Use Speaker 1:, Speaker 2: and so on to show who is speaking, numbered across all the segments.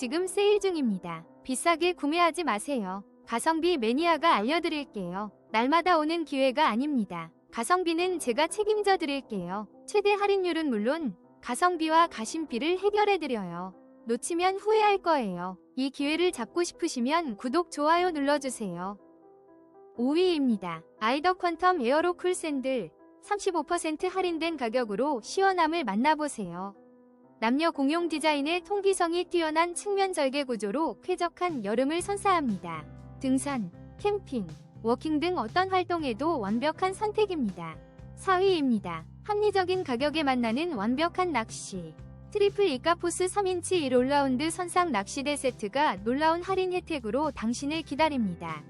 Speaker 1: 지금 세일 중입니다. 비싸게 구매하지 마세요. 가성비 매니아가 알려드릴게요. 날마다 오는 기회가 아닙니다. 가성비는 제가 책임져 드릴게요. 최대 할인율은 물론 가성비와 가심비를 해결해 드려요. 놓치면 후회할 거예요. 이 기회를 잡고 싶으시면 구독, 좋아요 눌러주세요. 5위입니다. 아이더 퀀텀 에어로 쿨 샌들 35% 할인된 가격으로 시원함을 만나보세요. 남녀 공용 디자인의 통기성이 뛰어난 측면 절개 구조로 쾌적한 여름을 선사합니다. 등산, 캠핑, 워킹 등 어떤 활동에도 완벽한 선택입니다. 4위입니다. 합리적인 가격에 만나는 완벽한 낚시. 트리플 이카포스 3인치 1올라운드 선상 낚시대 세트가 놀라운 할인 혜택으로 당신을 기다립니다.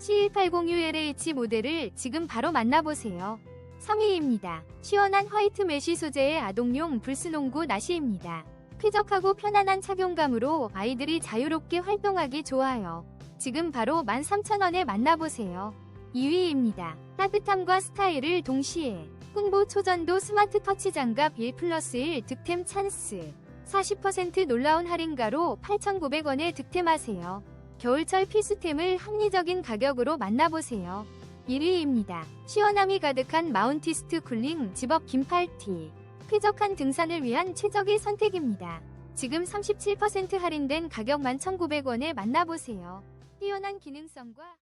Speaker 1: C1806LH 모델을 지금 바로 만나보세요. 3위입니다. 시원한 화이트 메쉬 소재의 아동용 불스농구 나시입니다. 쾌적하고 편안한 착용감으로 아이들이 자유롭게 활동하기 좋아요. 지금 바로 13,000원에 만나보세요. 2위입니다. 따뜻함과 스타일을 동시에 꾼보 초전도 스마트 터치 장갑 1 플러스 1 득템 찬스 40% 놀라운 할인가로 8,900원에 득템하세요. 겨울철 필수템을 합리적인 가격으로 만나보세요. 1위입니다. 시원함이 가득한 마운티스트 쿨링 집업 긴팔티. 쾌적한 등산을 위한 최적의 선택입니다. 지금 37% 할인된 가격 11,900원에 만나보세요. 뛰어난 기능성과